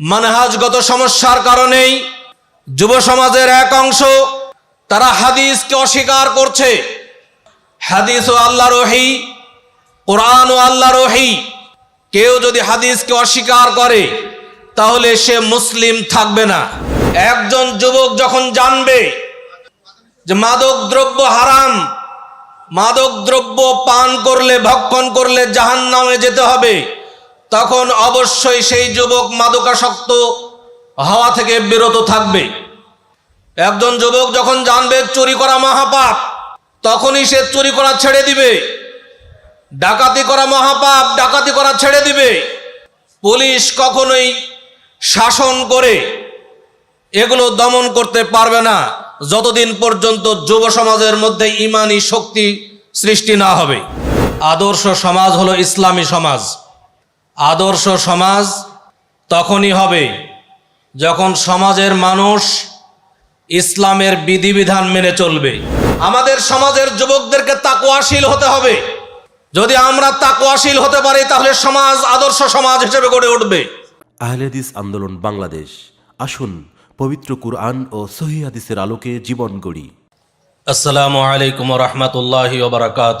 মানহাজগত সমস্যার কারণেই যুব সমাজের এক অংশ তারা হাদিসকে অস্বীকার করছে। হাদিস ও আল্লাহ রহি, কোরআন ও আল্লাহ রহি, কেউ যদি হাদিসকে অস্বীকার করে, তাহলে সে মুসলিম থাকবে না। একজন যুবক যখন জানবে যে মাদক দ্রব্য হারাম, মাদক দ্রব্য পান করলে, ভক্ষণ করলে জাহান নামে যেতে হবে তখন অবশ্যই সেই যুবক মাদকাসক্ত হওয়া থেকে বিরত থাকবে। একজন যুবক যখন জানবে চুরি করা মহাপাপ, তখনই সে চুরি করা ছেড়ে দিবে। ডাকাতি করা মহাপাপ ডাকাতি করা ছেড়ে দিবে। পুলিশ কখনোই শাসন করে এগুলো দমন করতে পারবে না, যতদিন পর্যন্ত যুব সমাজের মধ্যে ইমানি শক্তি সৃষ্টি না হবে। আদর্শ সমাজ হলো ইসলামী সমাজ। আদর্শ সমাজ তখনই হবে যখন সমাজের মানুষ ইসলামের বিধিবিধান মেনে চলবে। আমাদের সমাজের যুবকদেরকে তাকুয়াশীল হতে হবে। যদি আমরা তাকুয়াশীল হতে পারি তাহলে সমাজ আদর্শ সমাজ হিসেবে গড়ে উঠবে। আহলেদিস আন্দোলন বাংলাদেশ। আসুন পবিত্র কুরআন ও সহি হাদিসের আলোকে জীবন গড়ি। আসসালামু আলাইকুম রহমতুল্লাহ ওবরাকাত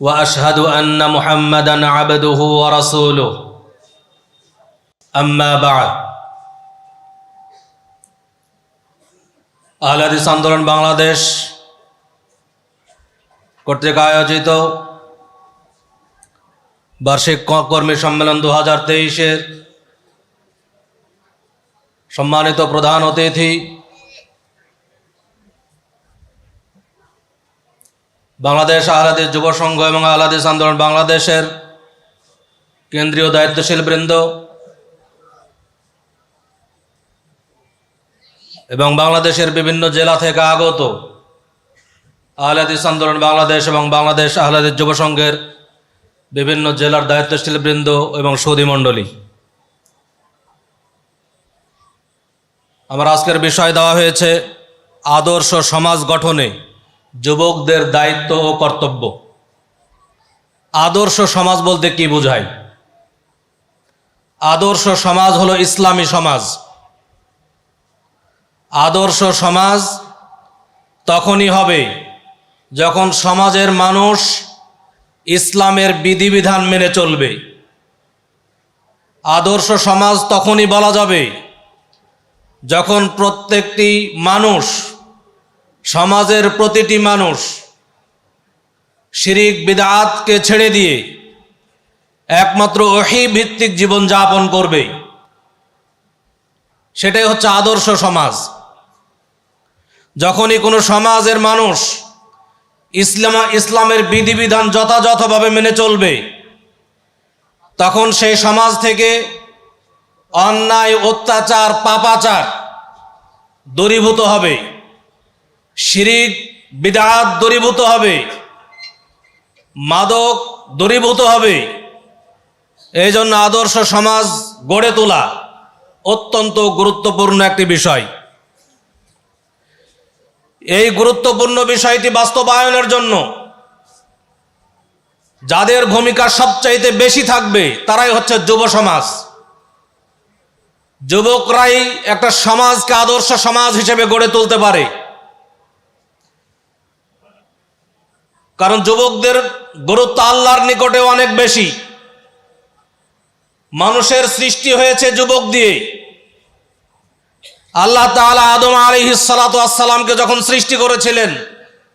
واشهد ان محمدا عبده ورسوله اما بعد আহলাদিস আন্দোলন বাংলাদেশ কর্তৃক আয়োজিত বার্ষিক ক- কর্মী সম্মেলন দু হাজার তেইশের সম্মানিত প্রধান অতিথি বাংলাদেশ আহলাদিস যুব সংঘ এবং আহলাদিস আন্দোলন বাংলাদেশের কেন্দ্রীয় দায়িত্বশীল বৃন্দ এবং বাংলাদেশের বিভিন্ন জেলা থেকে আগত আহলাদিস আন্দোলন বাংলাদেশ এবং বাংলাদেশ আহলাদিস যুব সংঘের বিভিন্ন জেলার দায়িত্বশীল বৃন্দ এবং সৌদি মণ্ডলী। আমার আজকের বিষয় দেওয়া হয়েছে আদর্শ সমাজ গঠনে। যুবকদের দায়িত্ব ও কর্তব্য। আদর্শ সমাজ বলতে কি বোঝায়? আদর্শ সমাজ হলো ইসলামী সমাজ। আদর্শ সমাজ তখনই হবে যখন সমাজের মানুষ ইসলামের বিধিবিধান মেনে চলবে। আদর্শ সমাজ তখনই বলা যাবে যখন প্রত্যেকটি মানুষ সমাজের প্রতিটি মানুষ শিরিক বিদাতকে ছেড়ে দিয়ে একমাত্র ওহি ভিত্তিক জীবন যাপন করবে। সেটাই হচ্ছে আদর্শ সমাজ। যখনই কোনো সমাজের মানুষ ইসলাম, ইসলামের বিধিবিধান যথাযথভাবে মেনে চলবে, তখন সেই সমাজ থেকে অন্যায়, অত্যাচার, পাপাচার দূরীভূত হবে। শিরিক, বিদাত দূরীভূত হবে। মাদক দূরীভূত হবে। এই জন্য আদর্শ সমাজ গড়ে তোলা অত্যন্ত গুরুত্বপূর্ণ একটি বিষয়। এই গুরুত্বপূর্ণ বিষয়টি বাস্তবায়নের জন্য যাদের ভূমিকা সবচাইতে বেশি থাকবে, তারাই হচ্ছে যুব সমাজ। যুবকরাই একটা সমাজকে আদর্শ সমাজ হিসেবে গড়ে তুলতে পারে। কারণ যুবকদের গুরুত্ব আল্লাহর নিকটে অনেক বেশি। মানুষের সৃষ্টি হয়েছে যুবক দিয়ে। আল্লাহ তাআলা আদম আলী সালাতামকে যখন সৃষ্টি করেছিলেন,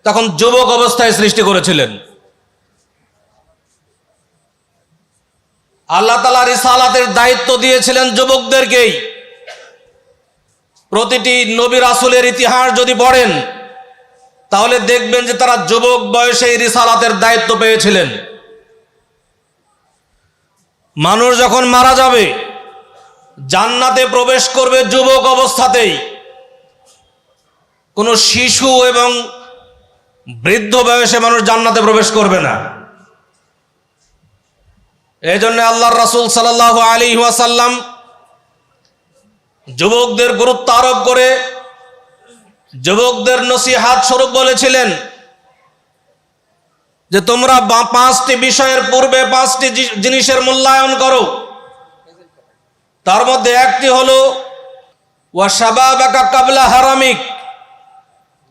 তখন যুবক অবস্থায় সৃষ্টি করেছিলেন। আল্লাহ তালা রিসালাতের দায়িত্ব দিয়েছিলেন যুবকদেরকেই। প্রতিটি নবী রাসুলের ইতিহাস যদি পড়েন তাহলে দেখবেন যে তারা যুবক বয়সে রিসালাতের দায়িত্ব পেয়েছিলেন। মানুষ যখন মারা যাবে, জান্নাতে প্রবেশ করবে যুবক অবস্থাতেই। কোনো শিশু এবং বৃদ্ধ বয়সে মানুষ জান্নাতে প্রবেশ করবে না। এই জন্য আল্লাহর রাসুল সাল্লাহ আলী ওয়াসাল্লাম যুবকদের গুরুত্ব আরোপ করে যুবকদের নসিহাত স্বরূপ বলেছিলেন যে তোমরা পাঁচটি বিষয়ের পূর্বে পাঁচটি জিনিসের মূল্যায়ন করো। তার মধ্যে একটি হলো কাবলা হারামিক।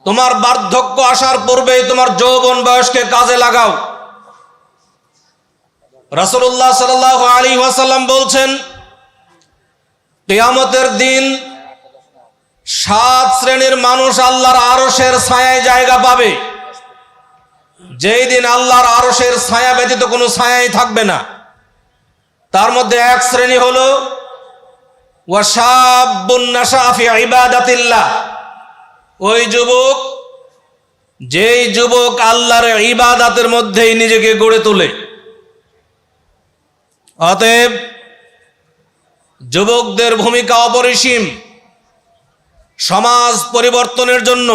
তোমার বার্ধক্য আসার পূর্বেই তোমার যৌবন বয়সকে কাজে লাগাও। রাসূলুল্লাহ সাল্লাল্লাহু আলাইহি ওয়াসাল্লাম বলছেন, কিয়ামতের দিন সাত শ্রেণির মানুষ আল্লাহর আরশের ছায়ায় জায়গা পাবে। যেই দিন আল্লাহর আরশের ছায়া ব্যতীত কোনো ছায়াই থাকবে না। তার মধ্যে এক শ্রেণি হলো ওয়াসাবুন নাশা ফি ইবাদাতিল্লাহ। ওই যুবক, যেই যুবক আল্লাহর ইবাদাতের মধ্যেই নিজেকে গড়ে তোলে। অতএব যুবকদের ভূমিকা অপরিসীম। সমাজ পরিবর্তনের জন্য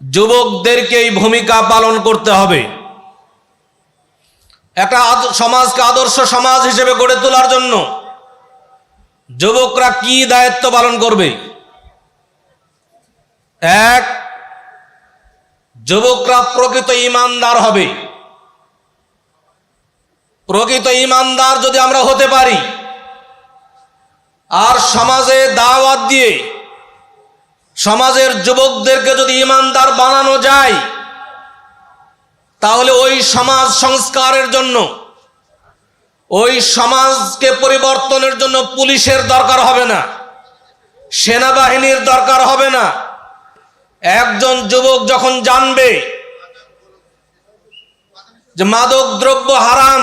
যুবকদেরকেই ভূমিকা পালন করতে হবে। একটা সমাজকে আদর্শ সমাজ হিসেবে গড়ে তোলার জন্য যুবকরা কি দায়িত্ব পালন করবে? এক, যুবকরা প্রকৃত ইমানদার হবে। প্রকৃত ইমানদার যদি আমরা হতে পারি, আর সমাজে দাওয়াত দিয়ে সমাজের যুবকদেরকে যদি ইমানদার বানানো যায়, তাহলে ওই সমাজ সংস্কারের জন্য, ওই সমাজকে পরিবর্তনের জন্য পুলিশের দরকার হবে না, সেনাবাহিনীর দরকার হবে না। একজন যুবক যখন জানবে যে মাদক দ্রব্য হারাম,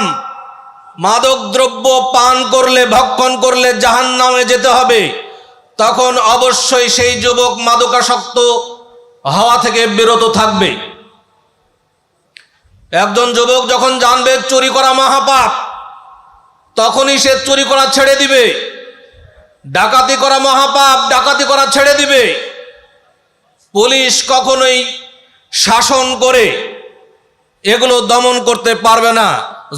মাদক দ্রব্য পান করলে, ভক্ষণ করলে জাহান নামে যেতে হবে তখন অবশ্যই সেই যুবক মাদকাসক্ত হওয়া থেকে বিরত থাকবে। একজন যুবক যখন জানবে চুরি করা মহাপাপ, তখনই সে চুরি করা ছেড়ে দিবে। ডাকাতি করা মহাপাপ, ডাকাতি করা ছেড়ে দিবে। পুলিশ কখনোই শাসন করে এগুলো দমন করতে পারবে না,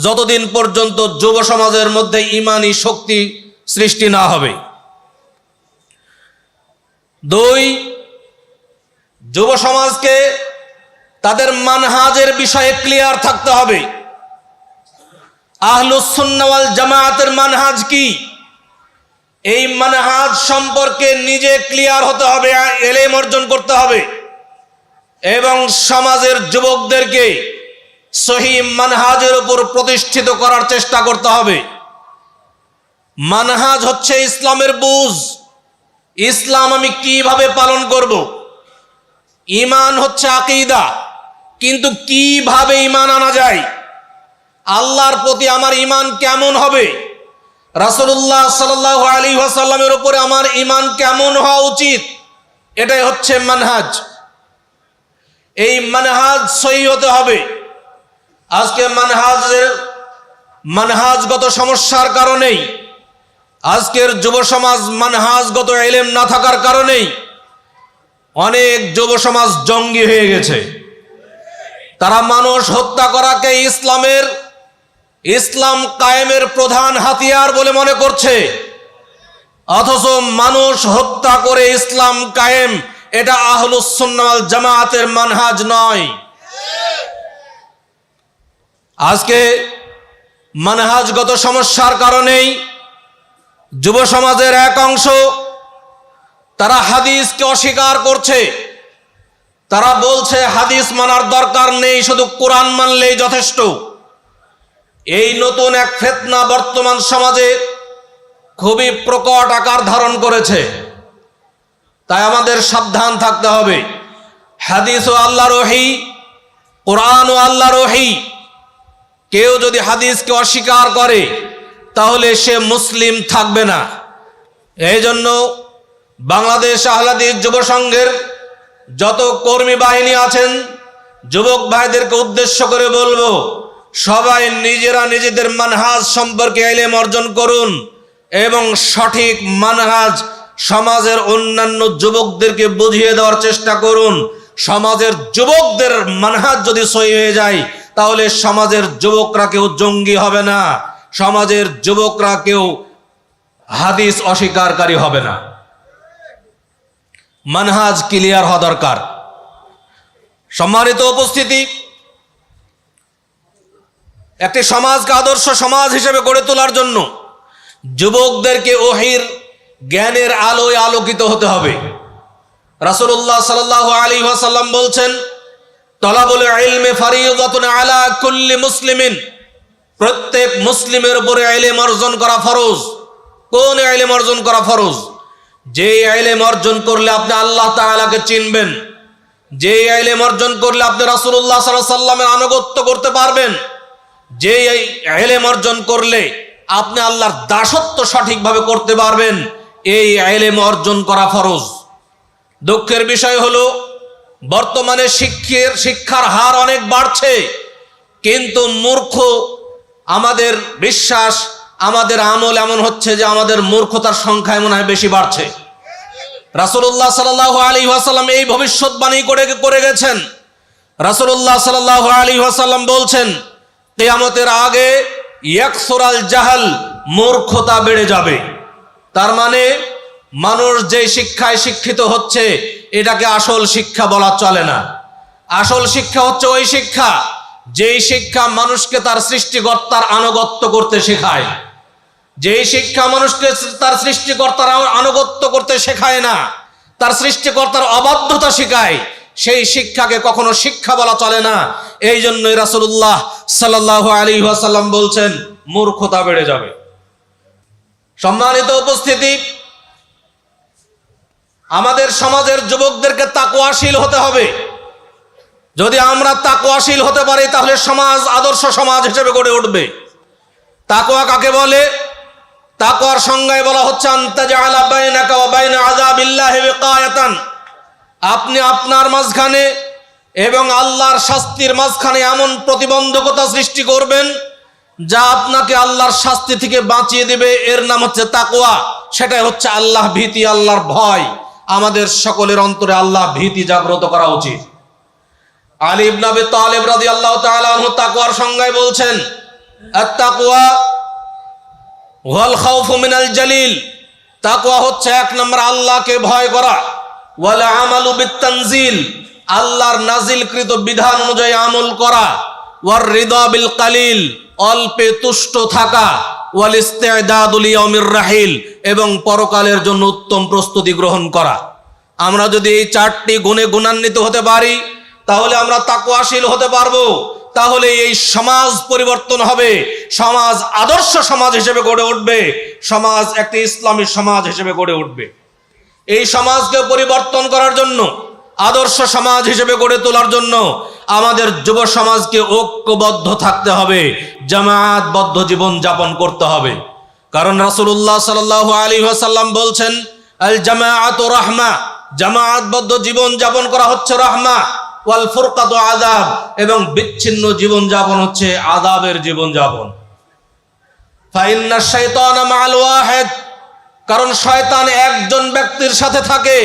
যতদিন পর্যন্ত যুব সমাজের মধ্যে ইমানি শক্তি সৃষ্টি না হবে। দুই, যুব সমাজকে তাদের মানহাজের বিষয়ে ক্লিয়ার থাকতে হবে। আহলুসুন্নাওয়াল জামায়াতের মানহাজ কি? এই মানহাজ সম্পর্কে নিজে ক্লিয়ার হতে হবে, এলেম অর্জন করতে হবে। এবং সমাজের যুবকদেরকে সহি মানহাজের উপর প্রতিষ্ঠিত করার চেষ্টা করতে হবে। মানহাজ হচ্ছে ইসলামের বুঝ। ইসলাম আমি কীভাবে পালন করব? ইমান হচ্ছে আকিদা। কিন্তু কীভাবে ইমান আনা যায়? আল্লাহর প্রতি আমার ইমান কেমন হবে? রাসূলুল্লাহ সাল্লাল্লাহু আলাইহি ওয়াসাল্লামের উপরে আমার ইমান কেমন হওয়া উচিত? এটাই হচ্ছে মানহাজ। এই মানহাজ সহি হতে হবে। আজকে মানহাজের মানহাজগত সমস্যার কারণেই আজকের যুব সমাজ মানহাজগত এলেম না থাকার কারণেই অনেক যুব সমাজ জঙ্গি হয়ে গেছে। তারা মানুষ হত্যা করাকে ইসলামের, ইসলাম কায়েমের প্রধান হাতিয়ার বলে মনে করছে। অথচ মানুষ হত্যা করে ইসলাম কায়েম, এটা আহলুসুন্নাল জামায়াতের মানহাজ নয়। আজকে মানহাজগত সমস্যার কারণেই যুব সমাজের এক অংশ তারা হাদিসকে অস্বীকার করছে। তারা বলছে, হাদিস মানার দরকার নেই, শুধু কোরআন মানলেই যথেষ্ট। এই নতুন এক ফেতনা বর্তমান সমাজে খুবই প্রকট আকার ধারণ করেছে। তাই আমাদের সাবধান থাকতে হবে। হাদিস ও আল্লাহ রহি কোরআন ও আল্লাহ রহি কেউ যদি হাদিসকে অস্বীকার করে তাহলে সে মুসলিম থাকবে না। এই জন্য বাংলাদেশ আহলাদিস যুব সংঘের যত কর্মী বাহিনী আছেন, যুবক ভাইদেরকে উদ্দেশ্য করে বলব, সবাই নিজেরা নিজেদের মানহাজ সম্পর্কে এলেম অর্জন করুন এবং সঠিক মানহাজ সমাজের অন্যান্য যুবকদেরকে বুঝিয়ে দেওয়ার চেষ্টা করুন। সমাজের যুবকদের মানহাজ যদি সই হয়ে যায়, তাহলে সমাজের যুবকরা কেউ জঙ্গি হবে না। সমাজের যুবকরা কেউ হাদিস অস্বীকারী হবে না। মানহাজ ক্লিয়ার হওয়া দরকার। সম্মানিত উপস্থিতি, একটি সমাজকে আদর্শ সমাজ হিসেবে গড়ে তোলার জন্য যুবকদেরকে ওহির জ্ঞানের আলোয় আলোকিত হতে হবে। রাসূলুল্লাহ সাল্লাল্লাহু আলাইহি ওয়াসাল্লাম বলছেন, তলাবুল ইলমে আলা কুল্লি মুসলিমিন। প্রত্যেক মুসলিমের উপরে ইলম অর্জন করা ফরজ। কোন ইলম অর্জন করা ফরজ? যে ইলম অর্জন করলে আপনি আল্লাহ তাআলাকে চিনবেন। যে ইলম অর্জন করলে আপনি সাল্লাল্লাহু সাল্লামের আনুগত্য করতে পারবেন। যে এই এলেম অর্জন করলে আপনি আল্লাহর দাসত্ব সঠিকভাবে করতে পারবেন। এই এলেম অর্জন করা ফরজ। দুঃখের বিষয় হলো, বর্তমানে শিক্ষের শিক্ষার হার অনেক বাড়ছে। কিন্তু মূর্খ আমাদের বিশ্বাস, আমাদের আমল এমন হচ্ছে যে আমাদের মূর্খতার সংখ্যা মনে হয় বেশি বাড়ছে। রাসূলুল্লাহ সাল্লাল্লাহু আলাইহি ওয়াসাল্লাম এই ভবিষ্যৎবাণী করে করে গেছেন। রাসূলুল্লাহ সাল্লাল্লাহু আলাইহি ওয়াসাল্লাম বলছেন তেয়ামতের আগে ইয়াকসুরাল জাহাল মূর্খতা বেড়ে যাবে। তার মানে মানুষ যে শিক্ষায় শিক্ষিত হচ্ছে, এটাকে আসল শিক্ষা বলা চলে না। আসল শিক্ষা হচ্ছে ওই শিক্ষা যেই শিক্ষা মানুষকে তার সৃষ্টিকর্তার আনুগত্য করতে শেখায়, যেই শিক্ষা মানুষকে তার সৃষ্টিকর্তার আনুগত্য করতে শেখায় না, তার সৃষ্টিকর্তার অবাধ্যতা শেখায়, সেই শিক্ষাকে কখনো শিক্ষা বলা চলে না। এই জন্যই রাসূলুল্লাহ সাল্লাল্লাহু আলাইহি ওয়াসাল্লাম বলছেন, মূর্খতা বেড়ে যাবে। সম্মানিত উপস্থিতি, আমাদের সমাজের যুবকদেরকে তাকুয়াশীল হতে হবে। যদি আমরা তাকুয়াশীল হতে পারি, তাহলে সমাজ, আদর্শ সমাজ হিসেবে গড়ে উঠবে। তাকুয়া কাকে বলে? তাকুয়ার সংজ্ঞায় বলা হচ্ছে আপনি আপনার মাঝখানে এবং আল্লাহর শাস্তির মাঝখানে এমন প্রতিবন্ধকতা সৃষ্টি করবেন, যা আপনাকে আল্লাহর শাস্তি থেকে বাঁচিয়ে দেবে। এর নাম হচ্ছে তাকওয়া। সেটাই হচ্ছে আল্লাহ ভীতি, আল্লাহর ভয়। আমাদের সকলের অন্তরে আল্লাহ ভীতি জাগ্রত করা উচিত। আলী ইবনে আবি তালিব রাদিয়াল্লাহু তাআলা আনহু তাকওয়ার সংজ্ঞায় বলছেন, আত-তাকওয়া ওয়াল খাউফু মিনাল জালিল। তাকওয়া হচ্ছে এক নম্বর আল্লাহকে ভয় করা। ওয়াল আমালু বিতানজিল আল্লাহর নাজিলকৃত বিধান অনুযায়ী আমল করা। ওয়ার রিদা বিল কালিল। অল্পে তুষ্ট থাকা। ওয়াল ইস্তেদাদুল ইয়াউমির রাহিল। এবং পরকালের জন্য উত্তম প্রস্তুতি গ্রহণ করা। আমরা যদি এই চারটি গুণে গুণান্বিত হতে পারি তাহলে আমরা তাকওয়াশীল হতে পারব। তাহলে এই সমাজ পরিবর্তন হবে। সমাজ আদর্শ সমাজ হিসেবে গড়ে উঠবে। সমাজ একটি ইসলামী সমাজ হিসেবে গড়ে উঠবে। এই সমাজকে পরিবর্তন করার জন্য, আদর্শ সমাজ হিসেবে গড়ে তোলার জন্য আমাদের যুব সমাজকে ঐক্যবদ্ধ থাকতে হবে। জামায়াতবদ্ধ জীবন যাপন করতে হবে। কারণ রাসূলুল্লাহ সাল্লাল্লাহু আলাইহি ওয়াসাল্লাম বলছেন আল জামাআতু রাহমা। জামায়াতবদ্ধ জীবন যাপন করা হচ্ছে রাহমা। ওয়াল ফুরকাতু আযাব, এবং বিচ্ছিন্ন জীবন যাপন হচ্ছে আযাবের জীবন যাপন ফাইন্না শাইতানা মাআল ওয়াহিদ, কারণ শয়তান একজন ব্যক্তির সাথে থাকে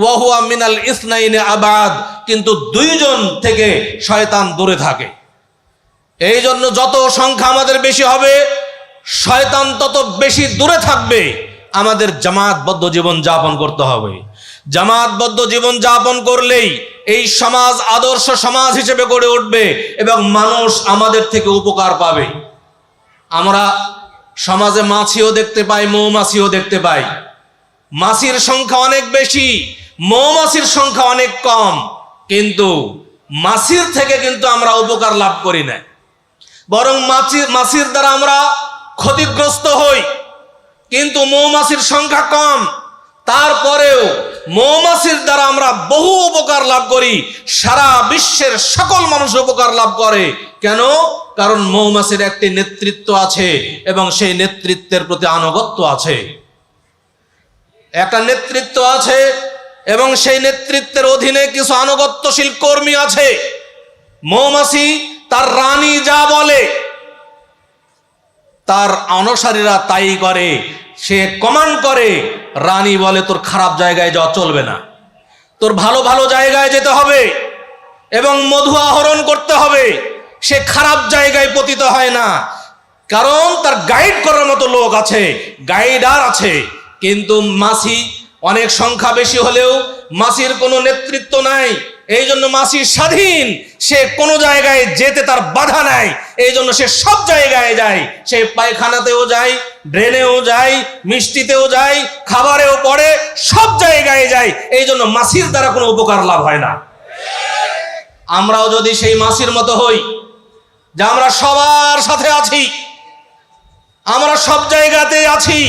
ওয়াহুয়া মিনাল ইসনাইনে আবাদ, কিন্তু দুইজন থেকে শয়তান দূরে থাকে। এই জন্য যত সংখ্যা আমাদের বেশি হবে, শয়তান তত বেশি দূরে থাকবে, আমাদের জামাতবদ্ধ জীবন যাপন করতে হবে। জামাতবদ্ধ জীবন যাপন করলেই এই সমাজ, আদর্শ সমাজ হিসেবে গড়ে উঠবে এবং মানুষ আমাদের থেকে উপকার পাবে। আমরা সমাজে মাছিও দেখতে পাই, মৌমাছিও দেখতে পাই। মাছির সংখ্যা অনেক বেশি, মৌমাছির সংখ্যা অনেক কম, কিন্তু মাছির থেকে কিন্তু আমরা উপকার লাভ করি না। বরং মাছি, মাছির দ্বারা আমরা ক্ষতিগ্রস্ত হই, কিন্তু মৌমাছির সংখ্যা কম। তারপরেও মৌমাছির দ্বারা আমরা বহু উপকার লাভ করি, সারা বিশ্বের সকল মানুষ উপকার লাভ করে। কেন? কারণ মৌমাছির একটি নেতৃত্ব আছে এবং সেই নেতৃত্বের প্রতি আনুগত্য আছে। একটা নেতৃত্ব আছে এবং সেই নেতৃত্বের অধীনে কিছু আনুগত্যশীল কর্মী আছে। মৌমাছি তার রানী যা বলে তার অনুসারীরা তাই করে, সে কমান্ড করে, রানী বলে, তোর খারাপ জায়গায় যাওয়া চলবে না। তোর ভালো ভালো জায়গায় যেতে হবে এবং মধু আহরণ করতে হবে। সে খারাপ জায়গায় পতিত হয় না। কারণ তার গাইড করার মতো লোক আছে গাইডার আছে। কিন্তু মাসি অনেক সংখ্যা বেশি হলেও মাসির কোনো নেতৃত্ব নাই। এই জন্য মাসি স্বাধীন। সে কোনো জায়গায় যেতে তার বাধা নাই। এই জন্য সে সব জায়গায় যায়। সে পায়খানাতেও যায়, ড্রেনেও যায়, মিষ্টিতেও যায়, খাবারেও পড়ে, সব জায়গায় যায়। এই জন্য মাসির দ্বারা কোনো উপকার লাভ হয় না। আমরাও যদি সেই মাসির মতো হই, যে আমরা সবার সাথে আছি, আমরা সব জায়গাতে আছি,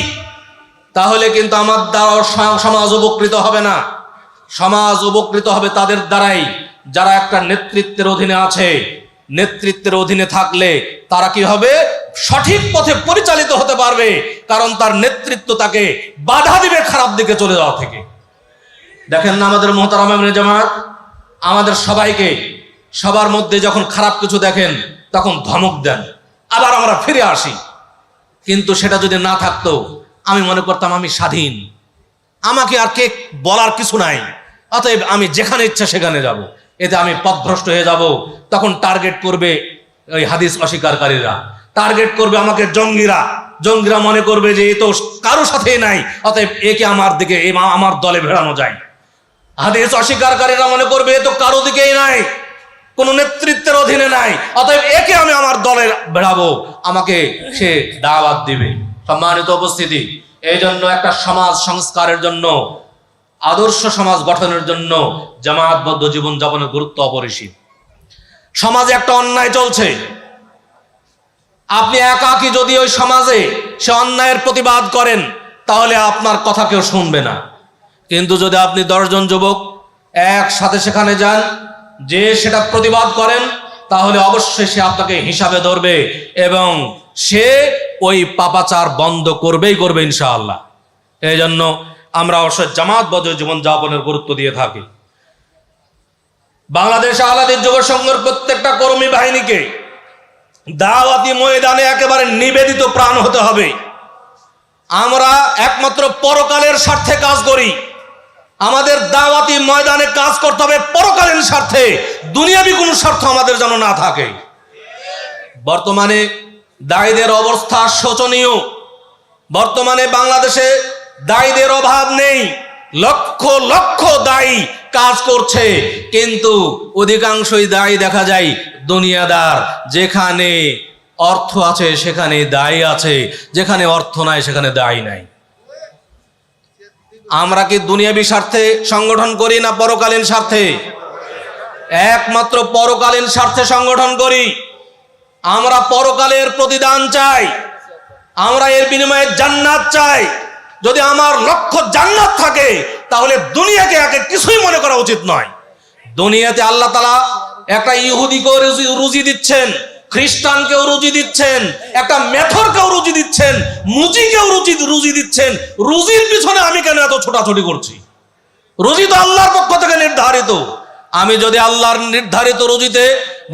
তাহলে কিন্তু আমার দ্বারা সমাজ উপকৃত হবে না। সমাজ উপকৃত হবে তাদের দ্বারাই। যারা একটা নেতৃত্বের অধীনে আছে, নেতৃত্বের অধীনে থাকলে তারা কি হবে? সঠিক পথে পরিচালিত হতে পারবে, কারণ তার নেতৃত্ব তাকে বাধা দিবে খারাপ দিকে চলে যাওয়া থেকে। দেখেন না আমাদের মোহতারাম জামাত? আমাদের সবাইকে সবার মধ্যে যখন খারাপ কিছু দেখেন, তখন ধমক দেন। আবার আমরা ফিরে আসি। কিন্তু সেটা যদি না থাকতো, আমি মনে করতাম আমি স্বাধীন। আমাকে আর কে বলার কিছু নাই। অতএব আমি যেখানে ইচ্ছা সেখানে যাব। এতে আমি পথভ্রষ্ট হয়ে যাব। তখন টার্গেট করবে ওই হাদিস অস্বীকারীরা। টার্গেট করবে আমাকে জঙ্গিরা। জঙ্গিরা মনে করবে যে এ তো কারও সাথে নাই। অতএব একে আমার দিকে আমার দলে ভেড়ানো যায়। হাদিস অস্বীকারীরা মনে করবে এ তো কারও দিকেই নাই। কোন নেতৃত্বের অধীনে নাই। অতএব একে আমি আমার দলের বেড়াবো আমাকে সে দাওয়াত দিবে। সম্মানিত উপস্থিতি। এই জন্য একটা সমাজ সংস্কারের জন্য, আদর্শ সমাজ গঠনের জন্য জামায়াতবদ্ধ জীবন যাপনের গুরুত্ব অপরিসীম। সমাজে একটা অন্যায় চলছে। আপনি একাকি যদি ওই সমাজে সে অন্যায়ের প্রতিবাদ করেন, তাহলে আপনার কথা কেউ শুনবে না। কিন্তু যদি আপনি দশজন যুবক একসাথে সেখানে যান, যে সেটা প্রতিবাদ করেন, তাহলে অবশ্যই সে আপনাকে হিসাবে ধরবে এবং সে ওই পাপাচার বন্ধ করবেই করবে ইনশাআল্লাহ। এই জন্য আমরা অবশ্যই জামাতবদ্ধ জীবনযাপনের গুরুত্ব দিয়ে থাকি। বাংলাদেশ আলাদের যুব সংঘের প্রত্যেকটা কর্মী বাহিনীকে দাওয়াতি ময়দানে একেবারে নিবেদিত প্রাণ হতে হবে। আমরা একমাত্র পরকালের স্বার্থে কাজ করি। আমাদের দাওয়াতি ময়দানে কাজ করতে হবে পরকালীন স্বার্থে। দুনিয়াবি কোনো স্বার্থ আমাদের যেন না থাকে। বর্তমানে দায়ীদের অবস্থা শোচনীয়। বর্তমানে বাংলাদেশে দায়ীদের অভাব নেই। লক্ষ লক্ষ দায়ী কাজ করছে। কিন্তু অধিকাংশই দায়ী দেখা যায় দুনিয়াদার। যেখানে অর্থ আছে, সেখানে দায়ী আছে। যেখানে অর্থ নাই, সেখানে দায়ী নাই। আমরা কি দুনিয়াবি স্বার্থে সংগঠন করি না পরকালীন স্বার্থে? একমাত্র পরকালীন স্বার্থে সংগঠন করি। আমরা পরকালের প্রতিদান চাই। আমরা এর বিনিময়ে জান্নাত চাই। যদি আমার লক্ষ্য জান্নাত থাকে, তাহলে দুনিয়াকে একে কিছুই মনে করা উচিত নয়। দুনিয়াতে আল্লাহ তালা একটা ইহুদিকেও রুজি দিচ্ছেন, খ্রিস্টানকেও রুজি দিচ্ছেন, একটা মেথরকেও রুজি দিচ্ছেন, মুজিকেও রুজি রুজি দিচ্ছেন। রুজির পিছনে আমি কেন এত ছোটাছুটি করছি? রুজি তো আল্লাহর পক্ষ থেকে নির্ধারিত। আমি যদি আল্লাহর নির্ধারিত রুজিতে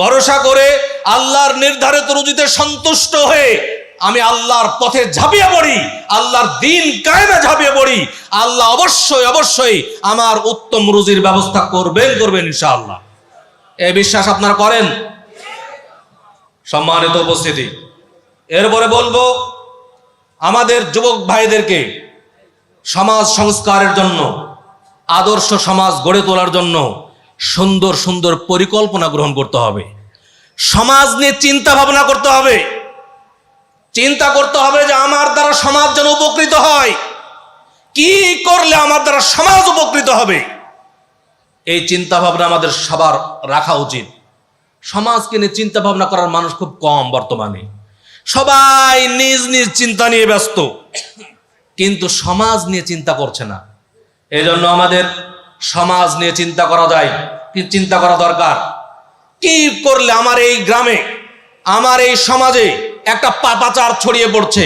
ভরসা করে আল্লাহর নির্ধারিত রুজিতে সন্তুষ্ট হয়ে আমি আল্লাহর পথে ঝাঁপিয়ে পড়ি, আল্লাহর দিন কায়েমে ঝাঁপিয়ে পড়ি, আল্লাহ অবশ্যই অবশ্যই আমার উত্তম রুজির ব্যবস্থা করবেন করবেন ইনশাআল্লাহ। এ বিশ্বাস আপনারা করেন? সম্মানিত উপস্থিতি, এরপরে বলব আমাদের যুবক ভাইদেরকে সমাজ সংস্কারের জন্য, আদর্শ সমাজ গড়ে তোলার জন্য সুন্দর সুন্দর পরিকল্পনা গ্রহণ করতে হবে। সমাজ নিয়ে চিন্তা ভাবনা করতে হবে। চিন্তা করতে হবে যে আমার দ্বারা সমাজ যেন উপকৃত হয়। কি করলে আমার দ্বারা সমাজ উপকৃত হবে? এই চিন্তা ভাবনা আমাদের সবার রাখা উচিত। সমাজকে নিয়ে চিন্তা ভাবনা করার মানুষ খুব কম বর্তমানে। সবাই নিজ নিজ চিন্তা নিয়ে ব্যস্ত। কিন্তু সমাজ নিয়ে চিন্তা করছে না। এই জন্য আমাদের সমাজ নিয়ে চিন্তা করা যায়, কি চিন্তা করা দরকার? কি করলে আমার এই গ্রামে, আমার এই সমাজে একটা পাপাচার ছড়িয়ে পড়ছে?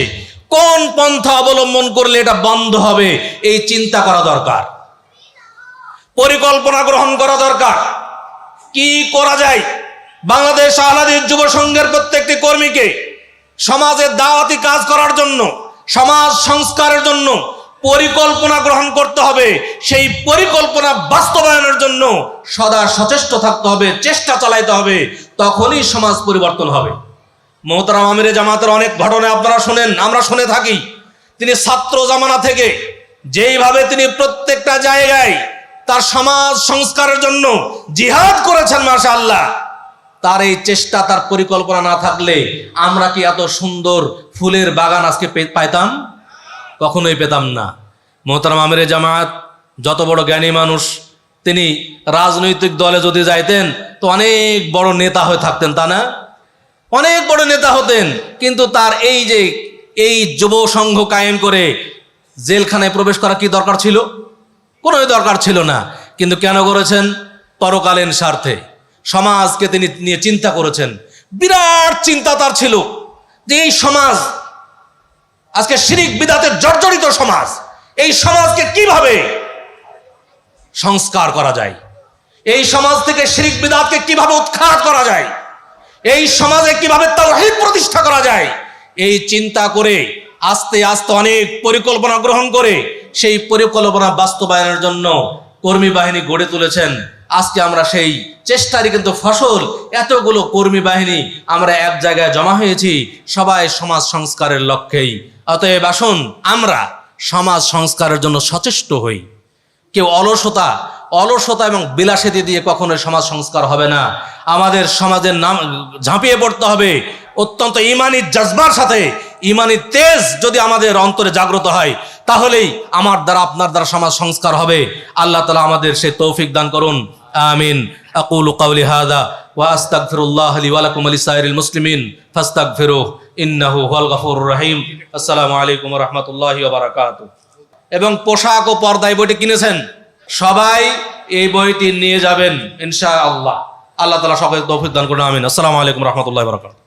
কোন পন্থা অবলম্বন করলে এটা বন্ধ হবে? এই চিন্তা করা দরকার। পরিকল্পনা গ্রহণ করা দরকার। কি করা যায়? বাংলাদেশ আহলাদের যুব সংঘের প্রত্যেকটি কর্মীকে সমাজের দাওয়াতি কাজ করার জন্য, সমাজ সংস্কারের জন্য পরিকল্পনা গ্রহণ করতে হবে। সেই পরিকল্পনা বাস্তবায়নের জন্য সদা সচেষ্ট থাকতে হবে, চেষ্টা চালাইতে হবে, তখনই সমাজ পরিবর্তন হবে। মোহতারাম আমিরে জামাতের অনেক ঘটনা আপনারা শোনেন, আমরা শুনে থাকি। তিনি ছাত্র জামানা থেকে, যেইভাবে তিনি প্রত্যেকটা জায়গায় তার সমাজ সংস্কারের জন্য জিহাদ করেছেন মাসা আল্লাহ তার এই চেষ্টা, তার পরিকল্পনা না থাকলে আমরা কি এত সুন্দর ফুলের বাগান আজকে পাইতাম? কখনোই পেতাম না। মোহতারাম আমিরে জামাত যত বড় জ্ঞানী মানুষ, তিনি রাজনৈতিক দলে যদি যাইতেন, তো অনেক বড় নেতা হয়ে থাকতেন, তা না? অনেক বড় নেতা হতেন, কিন্তু তার এই যে, এই যুব সংঘ কায়েম করে জেলখানায় প্রবেশ করা কি দরকার ছিল? কোনোই দরকার ছিল না। কিন্তু কেন করেছেন? পরকালীন স্বার্থে। সমাজকে তিনি নিয়ে চিন্তা করেছেন। বিরাট চিন্তা তার ছিল যে এই সমাজ আজকে শিরিক বিদাতে জর্জরিত সমাজ, এই সমাজকে কীভাবে সংস্কার করা যায়? এই সমাজ থেকে শিরিক বিদাতকে কীভাবে উৎখাত করা যায়? এই সমাজে কীভাবে তাওহীদ প্রতিষ্ঠা করা যায়? এই চিন্তা করে আস্তে আস্তে অনেক পরিকল্পনা গ্রহণ করে সেই পরিকল্পনা বাস্তবায়নের জন্য কর্মী বাহিনী গড়ে তুলেছেন। আজকে আমরা সেই চেষ্টারই কিন্তু ফসল। এতগুলো কর্মী বাহিনী আমরা এক জায়গায় জমা হয়েছি। সবাই সমাজ সংস্কারের লক্ষ্যেই অতএব আসুন, আমরা সমাজ সংস্কারের জন্য সচেষ্ট হই। কেউ অলসতা অলসতা এবং বিলাসিতি দিয়ে কখনোই সমাজ সংস্কার হবে না। আমাদের সমাজের নাম ঝাঁপিয়ে পড়তে হবে। অত্যন্ত ইমানি জজবার সাথে, ইমানি তেজ যদি আমাদের অন্তরে জাগ্রত হয়, তাহলেই আমার দ্বারা, আপনার দ্বারা সমাজ সংস্কার হবে। আল্লাহ তালা আমাদের সে তৌফিক দান করুন। আমিন। আকুলু কাউলি হাদা ওয়া আস্তাগফিরুল্লাহ লি ওয়া লাকুম লিসাইরিল মুসলিমিন ফাস্তাগফিরুহ। ইন্নাহু হল গফুরুর রহিম। আসসালামু আলাইকুম রহমতুল্লাহ বারাকাত এবং পোশাক ও পর্দা এই বইটি কিনেছেন? সবাই এই বইটি নিয়ে যাবেন ইনশা আল্লাহ আল্লাহ তালা সকল তৌফিক দান করুন, আমিন। আসসালামু আলাইকুম রহমতুল্লাহ বরকাত